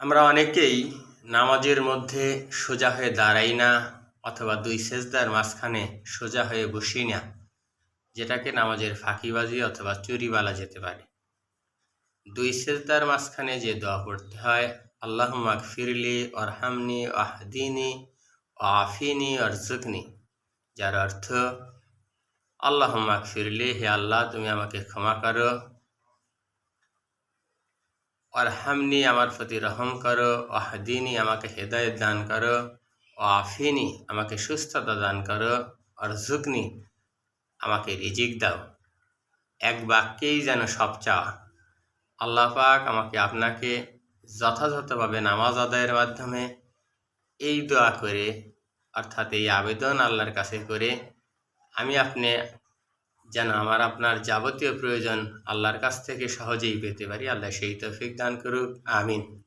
আমরা অনেকেই নামাজের মধ্যে সোজা হয়ে দাঁড়াই না অথবা দুই সেজদার মাঝখানে সোজা হয়ে বসি না, যেটাকে নামাজের ফাঁকিবাজি অথবা চুরি বলা যেতে পারে। দুই সেজদার মাঝখানে যে দোয়া পড়তে হয় আল্লাহ ফিরলি অরহামনি আহদিনী আফিনি অরজুকনি যার অর্থ আল্লাহ ফিরলি হে আল্লাহ, তুমি আমাকে ক্ষমা করো অরহামনি আমার প্রতি রহম করো আহদিনী আমাকে হেদায়ত দান করো ও আফিনি আমাকে সুস্থতা দান করো অরজুকনি আমাকে রিজিক দাও এক বাক্যেই যেন সব চাওয়া আল্লাহ পাক আমাকে আপনাকে যথাযথভাবে নামাজ আদায়ের মাধ্যমে এই দোয়া করে, অর্থাৎ এই আবেদন আল্লাহর কাছে করে, আমি আপনি যেন আমার আপনার যাবতীয় প্রয়োজন আল্লাহর কাছ থেকে সহজেই পেতে পারি। আল্লাহ সেই তৌফিক দান করুক। আমিন।